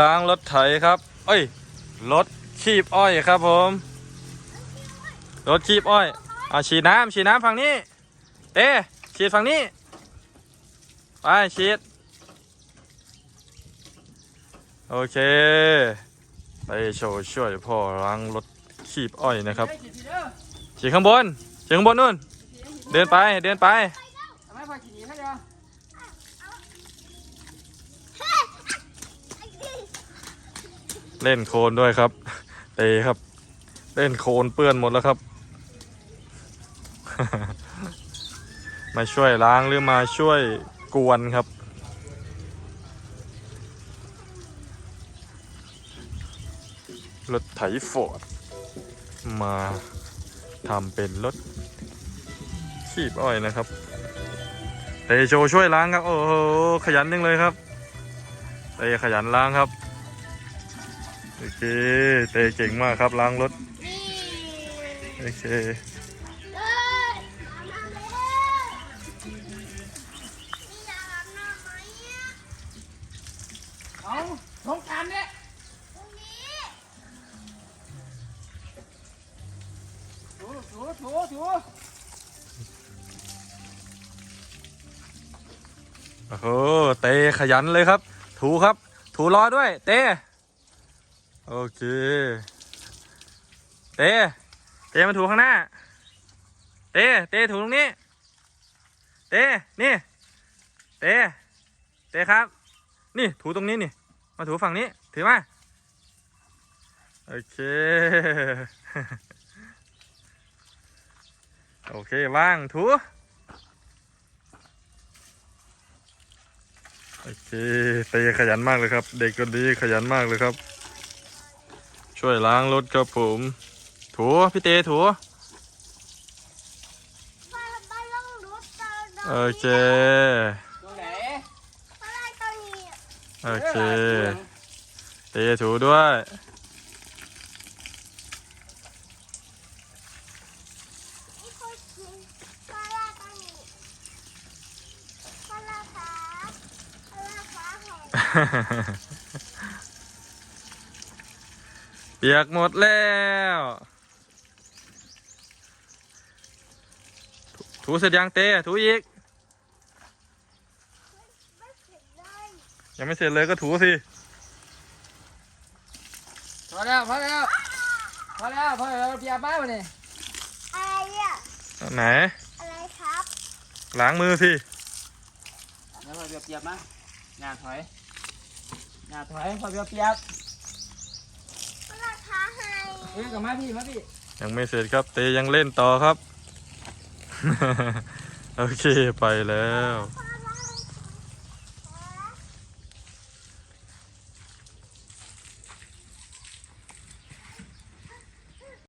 ล้างรถไถครับ เอ้ย รถคีบอ้อยครับผม รถคีบอ้อยเอาฉีดน้ำฉีดน้ำฝั่งนี้ เต้ฉีดฝั่งนี้ ไปฉีด โอเค ไปโชว์ช่วยพ่อล้างรถคีบอ้อยนะครับเฮ้ยขี่ทีเด้อฉีดข้างบนฉีดข้างบนนู่น เดินไป เดินไป ทำไมพอขี่หนีเขาเดียว เล่นโคลนด้วยครับเตครับ เล่นโคลนเปื้อนหมดแล้วครับ มาช่วยล้างหรือมาช่วยกวนครับ รถไถฟอร์ดมาทำเป็นรถขีบอ้อยนะครับเตโชช่วยล้างครับ โอ้โหขยันจังเลยครับเตขยันล้างครับ โอเคเตเก่งมากครับล้างรถโอเคเอาสงกรารเนี่ยถูถูถูถูโอ้โหเตขยันเลยครับ ถูครับ ถูรอด้วย เต โอเคเต้เต้มาถูข้างหน้าเต้เต้ถูตรงนี้เต้นี่เต้เต้ครับ นี่ถูตรงนี้นี่มาถูฝั่งนี้ถือมาโอเคโอเคว่างถูโอเคเตขยันมากเลยครับ เด็กคนนี้ขยันมากเลยครับ ช่วยล้างรถครับผม ถูพี่เตถูโอเค ตรงไหนโอเค เตถูด้วย เปียกหมดแล้ว ถูเสร็จยังเตถูอีก ยังไม่เสร็จเลยก็ถูสิพอแล้วพอแล้วพอแล้วพอแล้วเปียกบ้าวันนี้ไหน อะไรครับ ล้างมือสิแล้วพอเปียกเปียกมาหน้าถอยหน้าถอยพอเปียกเปียกราคาให้ เอ้ยกลับมาพี่มาพี่ยังไม่เสร็จครับ เตยังเล่นต่อครับ โอเคไปแล้ว